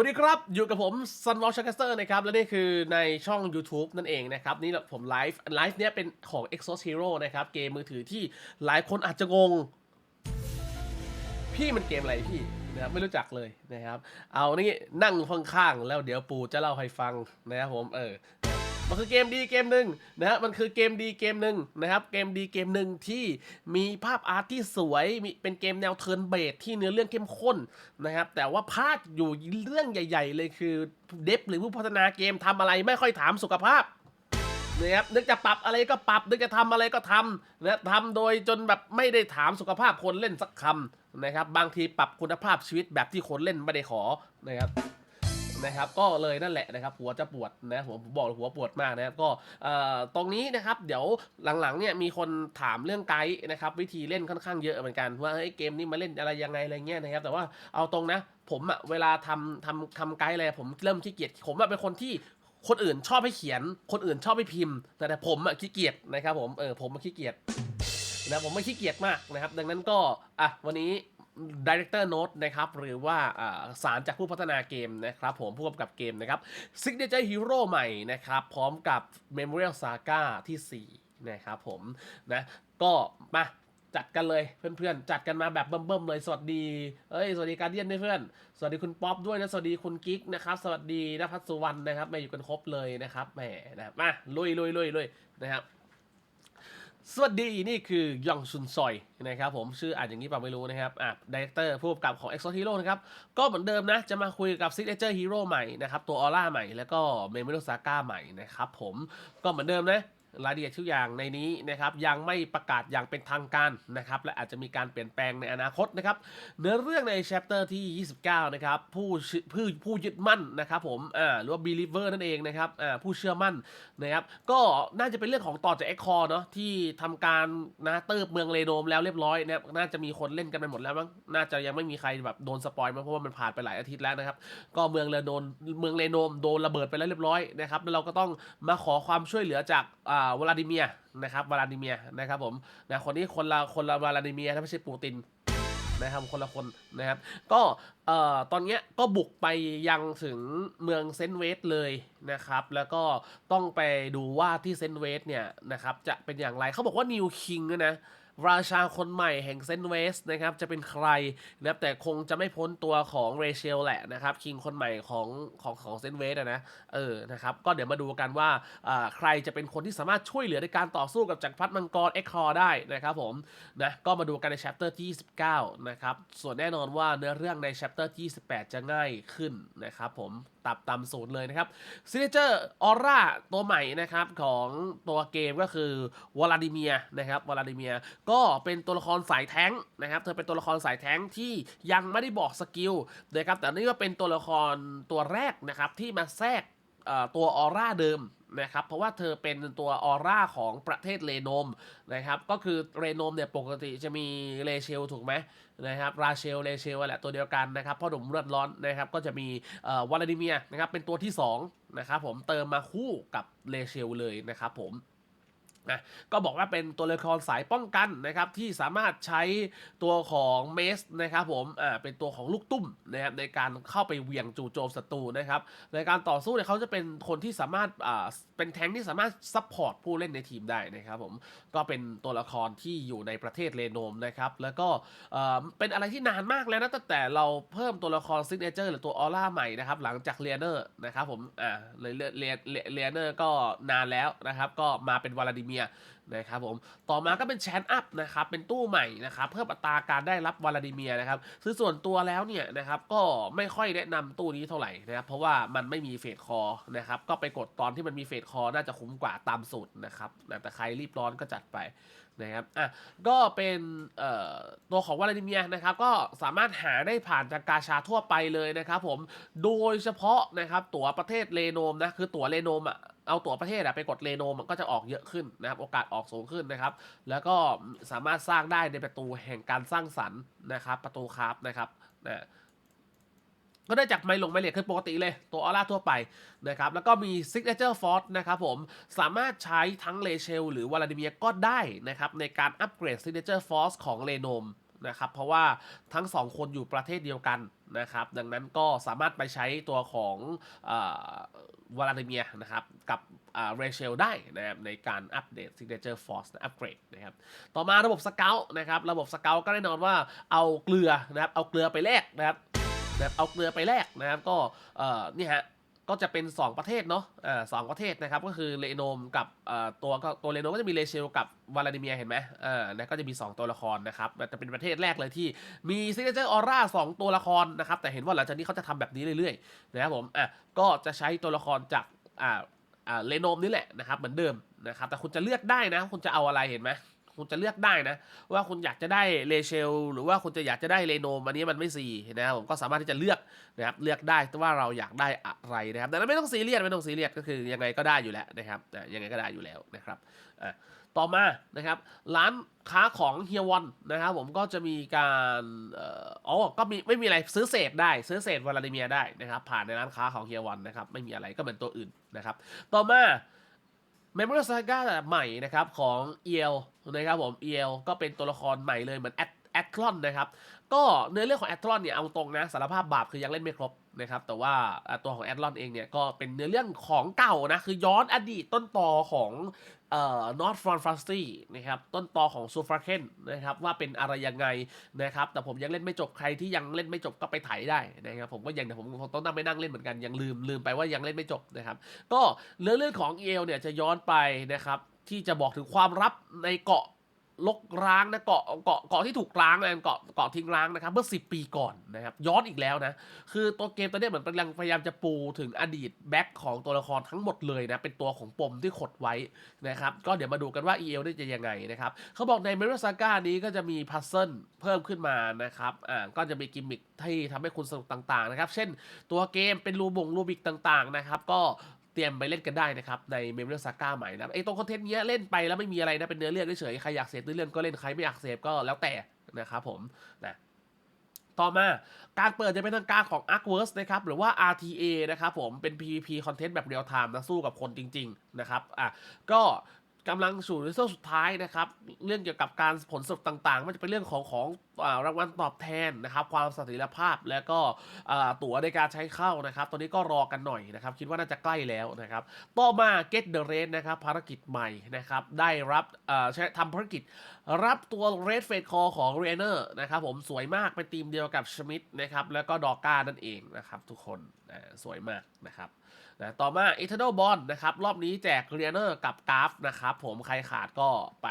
วัสดีครับ อยู่กับผม Sunwalk c h a c k e r นะครับ และนี่คือในช่อง YouTube นั่นเองนะครับ นี่ผมไลฟ์ไลฟ์เนี้ยเป็นของ Exos Hero นะครับ เกมมือถือที่หลายคนอาจจะงง พี่มันเกมอะไรพี่นะครับไม่รู้จักเลยนะครับ เอานี่นั่งข้างๆแล้วเดี๋ยวปู่จะเล่าให้ฟังนะครับผมเออ มันคือเกมดีเกมหนึ่งนะฮะมันคือเกมดีเกมหนึ่งนะครับเกมดีเกมหนึ่งที่มีภาพอาร์ตที่สวยมีเป็นเกมแนวเทิร์นเบสที่เนื้อเรื่องเข้มข้นนะครับแต่ว่าพลาดอยู่เรื่องใหญ่ ๆ เลยคือเดฟหรือผู้พัฒนาเกมทำอะไรไม่ค่อยถามสุขภาพนะครับนึกจะปรับอะไรก็ปรับ นึกจะทำอะไรก็ทำนะทำโดยจนแบบไม่ได้ถามสุขภาพคนเล่นสักคำนะครับบางทีปรับคุณภาพชีวิตแบบที่คนเล่นไม่ได้ขอนะครับ นะครับก็เลยนั่นแหละนะครับหัวจะปวดนะผมผมบอกเลยหัวปวดมากนะครับก็เอ่อตรงนี้นะครับเดี๋ยวหลังๆเนี่ยมีคนถามเรื่องไกด์นะครับวิธีเล่นค่อนข้างเยอะเหมือนกันว่าเฮ้ยเกมนี้มาเล่นอะไรยังไงอะไรเงี้ยนะครับแต่ว่าเอาตรงนะผมอะเวลาทำทำทำไกด์อะไรผมเริ่มขี้เกียจผมอะเป็นคนที่คนอื่นชอบให้เขียน คนอื่นชอบให้พิมพ์ แต่แต่ผมอะขี้เกียจนะครับผมเออผมขี้เกียจนะผมไม่ขี้เกียจมากนะครับ ดังนั้นก็อะวันนี้ Director Note นะครับ หรือว่าสารจากผู้พัฒนาเกมนะครับ ผมผู้กำกับเกมนะครับ Signature Hero ใหม่นะครับ พร้อมกับ Memorial Saga ที่ 4 นะครับผมนะก็มาจัดกันเลยเพื่อนๆ จัดกันมาแบบเบิ่มๆเลย สวัสดี เอ้ย สวัสดีการเดียนด้วยเพื่อน สวัสดีคุณป๊อปด้วยนะ สวัสดีคุณกิ๊กนะครับ สวัสดีนภัสสุวรรณนะครับมาอยู่กันครบเลยนะครับแหมนะมาลุยลุยลุยลุยนะครับ สวัสดีนี่คือยองซุนซอยนะครับผมชื่ออ่านอย่างนี้ป่าไม่รู้นะครับอะดีเรคเตอร์ผู้กำกับของ Exo Hero นะครับก็เหมือนเดิมนะ จะมาคุยกับ Signature Hero ใหม่นะครับ ตัวออร่าใหม่แล้วก็เมมโมโรซาก้าใหม่นะครับผมก็เหมือนเดิมนะ รายละเอียดทุกอย่างในนี้นะครับยังไม่ประกาศอย่างเป็นทางการนะครับและอาจจะมีการเปลี่ยนแปลงในอนาคตนะครับเนื้อเรื่องใน chapter ที่ 29 นะครับผู้ผู้ผู้ยึดมั่นนะครับผมอ่าหรือว่า believer นั่นเองนะครับอ่าผู้เชื่อมั่นนะครับก็น่าจะเป็นเรื่องของต่อจาก e c o r เนาะที่ทำการนะเติบเมืองเรโนมแล้วเรียบร้อยนะครับน่าจะมีคนเล่นกันไปหมดแล้วมั้งน่าจะยังไม่มีใครแบบโดนสปอยมั้งเพราะว่ามันผ่านไปหลายอาทิตย์แล้วนะครับก็เมืองเรโนมเมืองเรโนมโดนระเบิดไปแล้วเรียบร้อยนะครับแล้วเราก็ต้องมาขอความช่วยเหลือจากอ่าวลาดิเมียนะครับวลาดิเมียนะครับผมนะคนนี้คนละคนละวลาดิเมียนะไม่ใช่ปูตินนะครับคนละคนนะครับก็เอ่อตอนเนี้ยก็บุกไปยังถึงเมืองเซนเวสเลยนะครับ แล้วก็ต้องไปดูว่าที่เซนเวสเนี่ยนะครับจะเป็นอย่างไรเขาบอกว่านิวคิงนะ ราชาคนใหม่แห่งเซนเวสนะครับจะเป็นใครนะครับแต่คงจะไม่พ้นตัวของเรเชลแหละนะครับคิงคนใหม่ของของของเซนเวสอะนะเออนะครับก็เดี๋ยวมาดูกันว่าอ่าใครจะเป็นคนที่สามารถช่วยเหลือในการต่อสู้กับจักรพรรดิมังกรเอ็กคอร์ได้นะครับผมนะก็มาดูกันใน chapter ที่ 29 นะครับส่วนแน่นอนว่าเนื้อเรื่องใน chapter ที่ 28 จะง่ายขึ้นนะครับผม ตับต่ำสูตรเลยนะครับซีเนเจอร์ออร่าตัวใหม่นะครับของตัวเกมก็คือวลาดิเมียนะครับวลาดิเมียก็เป็นตัวละครสายแท้งนะครับ เธอเป็นตัวละครสายแท้งที่ยังไม่ได้บอกสกิลนะครับแต่นี่ก็เป็นตัวละครตัวแรกนะครับที่มาแทรกตัวออร่าเดิม นะครับเพราะว่าเธอเป็นตัวออร่าของประเทศเรโนมนะครับก็คือเรโนมเนี่ยปกติจะมีเรเชลถูกไหมนะครับราเชลเรเชลแหละตัวเดียวกันนะครับพ่อหนุ่มเลือดร้อนนะครับก็จะมีวลาดิเมียนะครับเป็นตัวที่สองนะครับผมเติมมาคู่กับเรเชลเลยนะครับผม นะก็บอกว่าเป็นตัวละครสายป้องกันนะครับที่สามารถใช้ตัวของเมสนะครับผมอ่าเป็นตัวของลูกตุ้มนะครับในการเข้าไปเวียงจู่โจมศัตรูนะครับในการต่อสู้เนี่ยเขาจะเป็นคนที่สามารถอ่าเป็นแทงที่สามารถซัพพอร์ตผู้เล่นในทีมได้นะครับผมก็เป็นตัวละครที่อยู่ในประเทศเรโนมนะครับแล้วก็เอ่อเป็นอะไรที่นานมากแล้วนะตั้งแต่เราเพิ่มตัวละครซิกเนเจอร์หรือตัวออร่าใหม่นะครับหลังจากเรียเนอร์นะครับผมอ่าเลยเรียเรียเนอร์ก็นานแล้วนะครับก็มาเป็นวลาดิเมียร์นะครับผมต่อมาก็เป็นแชนอัพนะครับเป็นตู้ใหม่นะครับเพิ่มอัตราการได้รับวลาดิเมียร์นะครับซื้อส่วนตัวแล้วเนี่ยนะครับก็ไม่ค่อยแนะนำตู้นี้เท่าไหร่นะครับเพราะว่ามันไม่มีเฟดคอนะครับก็ไปกดตอนที่มันมีเฟดคอน่าจะคุ้มกว่าตามสูตรนะครับแต่ใครรีบร้อนก็จัดไป นะครับ อะ ก็เป็นตัวของวลาดิเมียนะครับ ก็สามารถหาได้ผ่านจากกาชาทั่วไปเลยนะครับผม โดยเฉพาะนะครับ ตั๋วประเทศเรโนมนะ คือตั๋วเรโนมอะเอาตั๋วประเทศอะไปกดเรโนมก็จะออกเยอะขึ้นนะครับ โอกาสออกสูงขึ้นนะครับ แล้วก็สามารถสร้างได้ในประตูแห่งการสร้างสรรค์นะครับ ประตูคราฟนะครับนะ ก็ได้จากไมลงไมเลทขึ้นปกติเลย ตัวออร่าทั่วไปนะครับ แล้วก็มี Signature Force นะครับผมสามารถใช้ทั้งเลเชลหรือวลาดิเมียก็ได้นะครับในการอัปเกรด Signature Force ของเรโนมนะครับเพราะว่าทั้งสองคนอยู่ประเทศเดียวกันนะครับ ดังนั้นก็สามารถไปใช้ตัวของวลาดิเมียนะครับกับเรเชลได้นะครับในการอัปเดต Signature Force นะอัปเกรดนะครับต่อมาระบบสเกลนะครับ ระบบสเกลก็แน่นอนว่าเอาเกลือนะครับเอาเกลือไปแลกนะครับ แบบเอาเกลือไปแลกนะครับก็เอ่อนี่ฮะก็จะเป็น 2 ประเทศเนาะอ่าสองประเทศนะครับก็คือเลโนมกับเอ่อตัวก็ตัวเลโนมก็จะมีเลเชลกับวลาดิเมียเห็นไหมอ่านะก็จะมี 2 ตัวละครนะครับแต่เป็นประเทศแรกเลยที่มีซิกเนเจอร์ออร่า2ตัวละครนะครับแต่เห็นว่าหลังจากนี้เขาจะทำแบบนี้เรื่อยๆนะครับผมอะก็จะใช้ตัวละครจากอ่าอ่าเลโนมนี่แหละนะครับเหมือนเดิมนะครับแต่คุณจะเลือกได้นะคุณจะเอาอะไรเห็นไหม คุณจะเลือกได้นะ ว่าคุณอยากจะได้เลเชล หรือว่าคุณจะอยากจะได้เลโนมอันนี้มันไม่ซีนะครับผมก็สามารถที่จะเลือกนะครับเลือกได้ว่าเราอยากได้อะไรนะครับดังนั้นไม่ต้องซีเรียสไม่ต้องซีเรียสก็คือยังไงก็ได้อยู่แล้วนะครับอะยังไงก็ได้อยู่แล้วนะครับอะต่อมานะครับร้านค้าของเฮียวอนนะครับผมก็จะมีการเอ่ออ๋อก็มีไม่มีอะไรซื้อเศษได้ซื้อเศษวลาดิเมียได้นะครับผ่านในร้านค้าของเฮียวอนนะครับไม่มีอะไรก็เหมือนตัวอื่นนะครับต่อมา เมมโมรี่ซาก้าใหม่นะครับของเอลนะครับผมเอลก็เป็นตัวละครใหม่เลยเหมือนแอตแอดคลอนนะครับ ก็เนื้อเรื่องของแอดลอนเนี่ยเอาตรงนะสารภาพบาปคือยังเล่นไม่ครบ นะครับแต่ว่าตัวของแอดลอนเองเนี่ยก็เป็นเนื้อเรื่องของเก่านะ คือย้อนอดีตต้นตอของเอ่อ Not Front f a s t y นะครับต้นตอของซูฟราเคนนะครับว่าเป็นอะไรยังไงนะครับแต่ผมยังเล่นไม่จบใครที่ยังเล่นไม่จบก็ไปไถได้นะครับผมก็ยังเดี๋ยวผมต้องนั่งไปนั่งเล่นเหมือนกันยังลืมลืมไปว่ายังเล่นไม่จบนะครับก็เรื่องเรื่องของเอลเนี่ยจะย้อนไปนะครับที่จะบอกถึงความลับในเกาะ ลกร้างนะเกาะเกาะเกาะที่ถูกร้างนะเกาะเกาะทิ้งร้างนะครับเมื่อ 10 ปีก่อนนะครับย้อนอีกแล้วนะคือตัวเกมตัวนี้เหมือนกำลังพยายามจะปูถึงอดีตแบ็คของตัวละครทั้งหมดเลยนะเป็นตัวของปมที่ขดไว้นะครับก็เดี๋ยวมาดูกันว่า EL ได้จะยังไงนะครับเขาบอกในเมโรซาก้านี้ก็จะมีพัซเซิลเพิ่มขึ้นมานะครับอ่าก็จะมีกิมมิคที่ทำให้คุณสนุกต่างๆนะครับเช่นตัวเกมเป็นรูบงรูบิกต่างๆนะครับก็ ตรียมไปเล่นกันได้นะครับในเมมเบอร์ซาก้าใหม่นะไอ้ตรงคอนเทนต์เนี้ยเล่นไปแล้วไม่มีอะไรนะเป็นเนื้อเรื่องเฉยใครอยากเสพเนื้อเรื่องก็เล่นใครไม่อยากเสพก็แล้วแต่นะครับผมนะต่อมาการเปิดจะเป็นทางการของ a r k v e r s e นะครับหรือว่า RTA นะครับผมเป็น PVP คอนเทนต์แบบเรียลไทม์นะสู้กับคนจริง ๆ นะครับอะก็ กำลังสู่ในช่วงสุดท้ายนะครับ เรื่องเกี่ยวกับการผลสรุปต่างๆไมันจะเป็นเรื่องของของอรางวัลตอบแทนนะครับ ความสถียรภาพและก็ตั๋วในการใช้เข้านะครับ ตอนนี้ก็รอกันหน่อยนะครับ คิดว่าน่าจะใกล้แล้วนะครับ ต่อมา Get the r a d นะครับ ภารกิจใหม่นะครับ ได้รับใช้ทำภารกิจรับตัว Red f a t e Call ของ r a i n e r นะครับผมสวยมากเป็นทีมเดียวกับชมิดนะครับ แล้วก็ดอก้านั่นเองนะครับ ทุกคนสวยมากนะครับ นะต่อมา Eternal Bond นะครับ รอบนี้แจก r a i n e r กับกราฟนะครับ ผมใครขาดก็ไป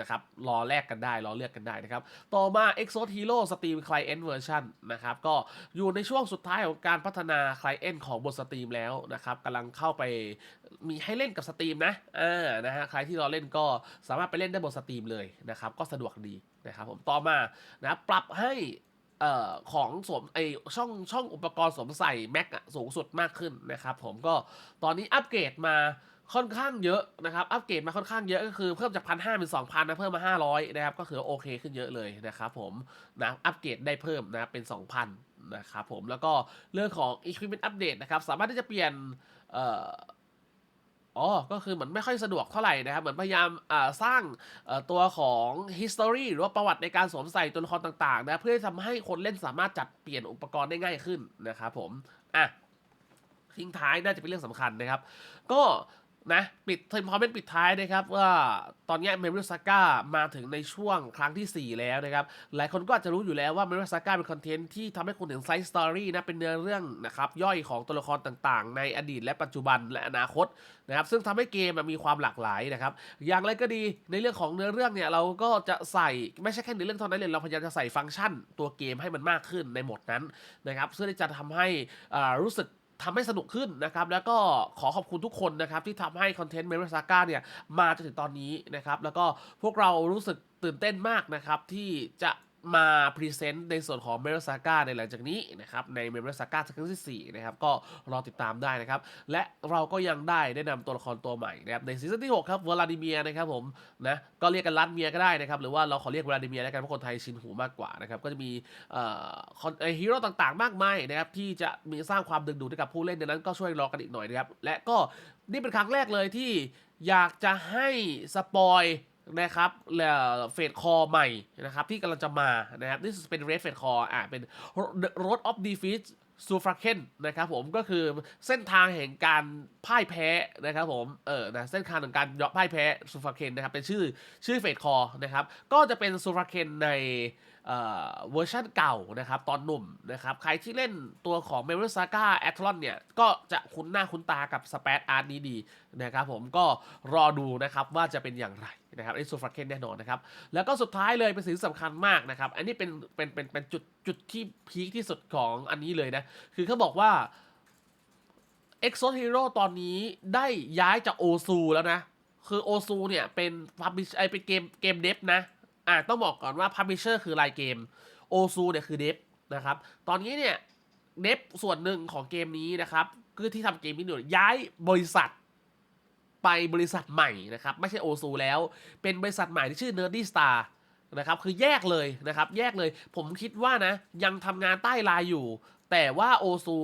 นะครับ รอแลกกันได้ รอเลือกกันได้นะครับ ต่อมา Exos Hero Steam Client Version นะครับ ก็อยู่ในช่วงสุดท้ายของการพัฒนา Client ของบน Steam แล้วนะครับกำลังเข้าไปมีให้เล่นกับ Steam นะอ่านะฮะ ใครที่รอเล่นก็สามารถไปเล่นได้บน Steam เลยนะครับ ก็สะดวกดีนะครับผม ต่อมานะปรับให้ เอ่อของสวมไอช่องช่องอุปกรณ์สวมใส่ Mac อะสูงสุดมากขึ้นนะครับผมก็ตอนนี้อัปเกรดมาค่อนข้างเยอะนะครับ อัปเกรดมาค่อนข้างเยอะก็คือเพิ่มจากพันห้าเป็นสองพันนะเพิ่มมาห้าร้อยนะครับ ก็คือโอเคขึ้นเยอะเลยนะครับผมนะอัปเกรดได้เพิ่มนะเป็นสองพันนะครับผมแล้วก็เรื่องของ equipment update นะครับ สามารถที่จะเปลี่ยนเอ่อ อ๋อ ก็คือเหมือนไม่ค่อยสะดวกเท่าไหร่นะครับ เหมือนพยายามสร้างตัวของ history หรือว่าประวัติในการสวมใส่ตัวละครต่างๆ นะ เพื่อที่ทำให้คนเล่นสามารถจัดเปลี่ยนอุปกรณ์ได้ง่ายขึ้นนะครับผม อะทิ้งท้ายน่าจะเป็นเรื่องสำคัญนะครับ ก็ นะปิดทีมพอเป็นปิดท้ายนะครับว่าตอนนี้เมม o รซาก้ามาถึงในช่วงครั้งทีสี่ 4 แล้วนะครับ หลายคนก็อาจจะรู้อยู่แล้วว่าเมม o รซาก้าเป็นคอนเทนต์ที่ทำให้คุณถึงไซส์สตอรี่นะเป็นเนื้อเรื่องนะครับย่อยของตัวละครต่างๆ ในอดีตและปัจจุบันและอนาคตนะครับซึ่งทำให้เกมมีความหลากหลายนะครับ อย่างไรก็ดีในเรื่องของเนื้อเรื่องเนี่ยเราก็จะใส่ไม่ใช่แค่เนื้อเรื่องเท่านั้นเลยเราพยายามจะใส่ฟังก์ชัน ตัวเกมให้มันมากขึ้นในโหมดนั้นนะครับเพื่อที่จะทำให้รู้สึก ทำให้สนุกขึ้นนะครับ แล้วก็ขอขอบคุณทุกคนนะครับ ที่ทำให้คอนเทนต์เม r ร s ซาก้าเนี่ย มาจนถึงตอนนี้นะครับ แล้วก็พวกเรารู้สึกตื่นเต้นมากนะครับ ที่จะ มาพรีเซนต์ในส่วนของเม r ร s ซาก้าในหลังจากนี้นะครับในเม r ร s ซาก้าครั้งที่ 4 นะครับ ก็รอติดตามได้นะครับ และเราก็ยังได้แนะนำตัวละครตัวใหม่นะครับในซีซั่นที่ 6 ครับวลาดิเมียนะครับผมนะก็เรียกกันรัดเมียก็ได้นะครับ หรือว่าเราขอเรียกวลาดิเมียแล้วกันเพราะคนไทยชินหูมากกว่านะครับ ก็จะมีเอ่อฮีโร่ต่างๆ มากมายนะครับที่จะมีสร้างความดึงดูดให้กับผู้เล่นดังนั้นก็ช่วยรอกันอีกหน่อยนะครับและก็นี่เป็นครั้งแรกเลยที่อยากจะให้สปอย นะครับเฟดคอใหม่นะครับที่กำลังจะมานะครับนี่เป็นเรดเฟดคออ่าเป็นรถออฟดีฟิสซูฟราเคนนะครับผมก็คือเส้นทางแห่งการพ่ายแพ้นะครับผมเออนะเส้นทางแห่งการยอพ่ายแพ้ซูฟราเคนนะครับเป็นชื่อชื่อเฟดคอนะครับก็จะเป็นซูฟราเคนใน เวอร์ชันเก่านะครับตอนหนุ่มนะครับใครที่เล่นตัวของ m e m o r y Saga a t l o n เนี่ย ก็จะคุ้นหน้าคุ้นตากับสเปซอาร์ตนี้ดีนะครับผมก็รอดูนะครับว่าจะเป็นอย่างไรนะครับไอ้ซูฟราเคนแน่นอนนะครับแล้วก็สุดท้ายเลยเป็นสิ่งสำคัญมากนะครับอันนี้เป็นเป็นเป็นเป็นจุดจุดที่พีคที่สุดของอันนี้เลยนะ คือเขาบอกว่า e x o Hero ตอนนี้ได้ย้ายจากโอซูแล้วนะ คือโอซูเนี่ยเป็นพับบิชไอเป็นเกมเกมเดฟนะ อ่าต้องบอกก่อนว่าพับบิเชอร์คือรายเกมโอซูเนี่ยคือเดฟนะครับ ตอนนี้เนี่ยเดฟส่วนหนึ่งของเกมนี้นะครับคือที่ทำเกมนี้อยู่ย้ายบริษัทไปบริษัทใหม่นะครับ ไม่ใช่โอซูแล้ว เป็นบริษัทใหม่ที่ชื่อ Nerdy Star นะครับ คือแยกเลยนะครับ แยกเลย ผมคิดว่านะ ยังทำงานใต้ลายอยู่ แต่ว่าโอซู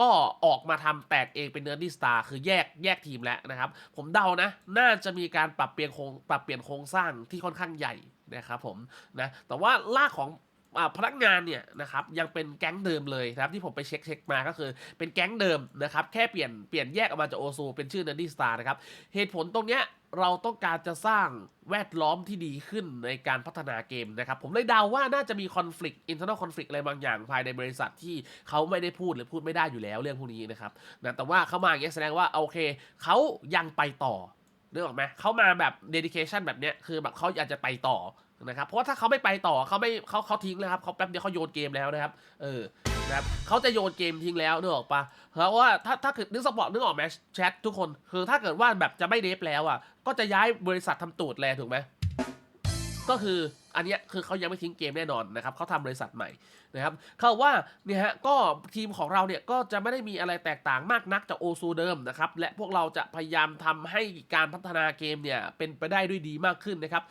ก็ออกมาทำแตกเองเป็น Nerdy Star คือแยกแยกทีมแล้วนะครับ ผมเดานะ น่าจะมีการปรับเปลี่ยนโครงปรับเปลี่ยนโครงสร้างที่ค่อนข้างใหญ่ นะครับผมนะแต่ว่าลากของอพนักงานเนี่ยนะครับยังเป็นแก๊งเดิมเลยนะครับที่ผมไปเช็คเช็คมาก็คือเป็นแก๊งเดิมนะครับแค่เปลี่ยนเปลี่ยนแยกออกมาจากโอซูเป็นชื่อ Nerdy Star นะครับเหตุผลตรงเนี้ยเราต้องการจะสร้างแวดล้อมที่ดีขึ้นในการพัฒนาเกมนะครับ ผมเลยเดาว่าน่าจะมีคอน FLICT internal conflict อะไรบางอย่างภายในบริษัทที่เขาไม่ได้พูดหรือพูดไม่ได้อยู่แล้วเรื่องพวกนี้นะครับนะแต่ว่าเขามาอย่างเงี้แสดงว่าโอเคเขายังไปต่อนึกออกไหมเขามาแบบ dedication แบบเนี้ยคือแบบเขาอยากจะไปต่อ นะครับเพราะว่าถ้าเขาไม่ไปต่อเขาไม่เขาเขาทิ้งแล้วครับเขาแป๊บเดียวเขาโยนเกมแล้วนะครับ เออนะครับเขาจะโยนเกมทิ้งแล้วนึกออกปะเพราะว่าถ้าถ้าเกิดนึกสปอร์ตนึกออกไหมแชททุกคนคือถ้าเกิดว่าแบบจะไม่เดฟแล้วอะก็จะย้ายบริษัททำตูดแลถูกไหม ก็คืออันนี้คือเขายังไม่ทิ้งเกมแน่นอนนะครับเขาทำบริษัทใหม่นะครับเขาว่าเนี่ยฮะก็ทีมของเราเนี่ยก็จะไม่ได้มีอะไรแตกต่างมากนักจากโอซูเดิมนะครับและพวกเราจะพยายามทำให้การพัฒนาเกมเนี่ยเป็นไปได้ด้วยดีมากขึ้นนะครับ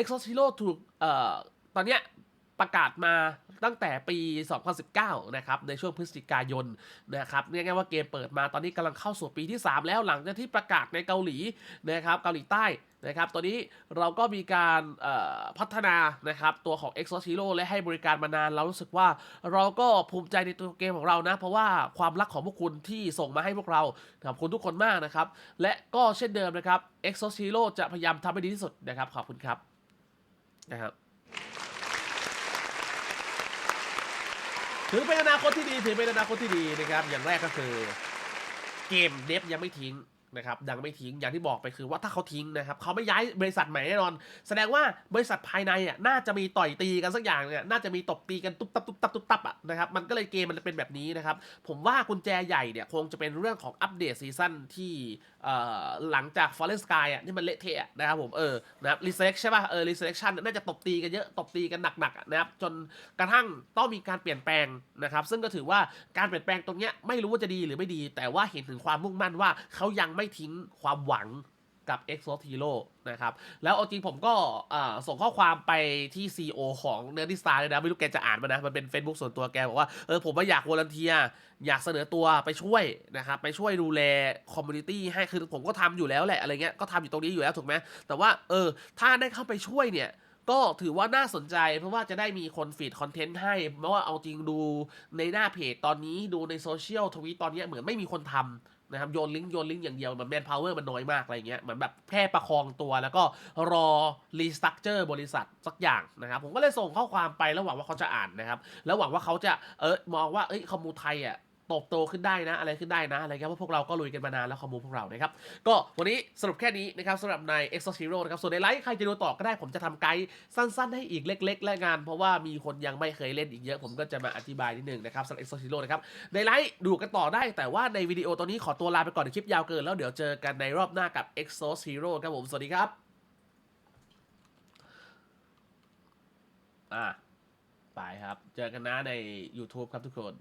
e x o s i l o ถูกเอ่อตอนเนี้ยประกาศมาตั้งแต่ปี 2019 นะครับ ในช่วงพฤศจิกายนนะครับเรียกง่ายๆว่าเกมเปิดมาตอนนี้กำลังเข้าสู่ปีที่ 3 แล้วหลังจากที่ประกาศในเกาหลีนะครับเกาหลีใต้ นะครับตอนนี้เราก็มีการพัฒนานะครับตัวของ e x o s i l o และให้บริการมานาน เรารู้สึกว่าเราก็ภูมิใจในตัวเกมของเรานะ เพราะว่าความรักของพวกคุณที่ส่งมาให้พวกเราขอบคุณทุกคนมากนะครับ และก็เช่นเดิมนะครับ e x o s i l o จะพยายามทำให้ดีที่สุดนะครับ ขอบคุณครับนะครับถือเป็นอนาคตที่ดีถือเป็นอนาคตที่ดีนะครับ อย่างแรกก็คือเกมเดฟยังไม่ทิ้ง นะครับยังไม่ทิ้งอย่างที่บอกไปคือว่าถ้าเขาทิ้งนะครับเขาไม่ย้ายบริษัทใหม่แน่นอน แสดงว่าบริษัทภายในอะน่าจะมีต่อยตีกันสักอย่างเนี่ยน่าจะมีตบตีกันตุ๊บตับตุ๊บตับตุ๊บตับอะนะครับมันก็เลยเกมมันเป็นแบบนี้นะครับผมว่ากุญแจใหญ่เนี่ยคงจะเป็นเรื่องของอัปเดตซีซั่นที่หลังจาก Fallen Sky อะที่มันเละเทะนะครับผมเออนะครับ reselect ใช่ป่ะเออ reselection น่าจะตบตีกันเยอะตบตีกันหนักๆนะครับจนกระทั่งต้องมีการเปลี่ยนแปลงนะครับซึ่งก็ถือว่าการเปลี่ยนแปลงตรงเนี้ยไม่รู้ว่าจะดีหรือไม่ดี แต่ว่าเห็นถึงความมุ่งมั่นว่าเขายังไม่ทิ้งความหวัง กับ e x o t Hero นะครับ แล้วเอาจริงผมก็ส่งข้อความไปที่ CEO ของ Nerdy Star เลยนะ ไม่รู้แกจะอ่านมานะ มันเป็น Facebook ส่วนตัวแกบอกว่า เออผมว่าอยากวอลันเทียอยากเสนอตัวไปช่วยนะครับ ไปช่วยดูแลคอมมูนิตี้ให้คือผมก็ทำอยู่แล้วแหละอะไรเงี้ยก็ทำอยู่ตรงนี้อยู่แล้วถูกไหมแต่ว่าเออถ้าได้เข้าไปช่วยเนี่ยก็ถือว่าน่าสนใจเพราะว่าจะได้มีคนฟีดคอนเทนต์ให้เพราะว่าเอาจริงดูในหน้าเพจตอนนี้ดูในโซเชียลทวีตตอนนี้เหมือนไม่มีคนทำ นะครับโยนลิงก์โยนลิงก์อย่างเดียวเหมือนแมนพาวเวอร์มันน้อยมากอะไรเงี้ยเหมือนแบบแค่ประคองตัวแล้วก็รอรีสตั๊กเจอร์บริษัทสักอย่างนะครับ ผมก็เลยส่งข้อความไปแล้วหวังว่าเขาจะอ่านนะครับ แล้วหวังว่าเขาจะเออมองว่าเอ้ยคอมมูไทยอะ ตบโตขึ้นได้นะ อะไรขึ้นได้นะอะไรเงี้ยเพราะพวกเราก็ลุยกันมานานแล้วคอมมูพวกเรานะครับก็วันนี้สรุปแค่นี้นะครับสำหรับใน e x o Hero นะครับส่วนในไลฟ์ใครจะดูต่อก็ได้ผมจะทำไกด์สั้นๆ ให้อีกเล็ก ๆ และงาน เพราะว่ามีคนยังไม่เคยเล่นอีกเยอะ ผมก็จะมาอธิบายนิดนึงนะครับสำหรับ e x o Hero นะครับในไลฟ์ดูกันต่อได้แต่ว่าในวิดีโอตอนนี้ขอตัวลาไปก่อนคลิปยาวเกินแล้วเดี๋ยวเจอกันในรอบหน้ากับ e x o Hero ครับผมสวัสดีครับอ่าไปครับ เจอกันนะใน YouTube ครับทุกคน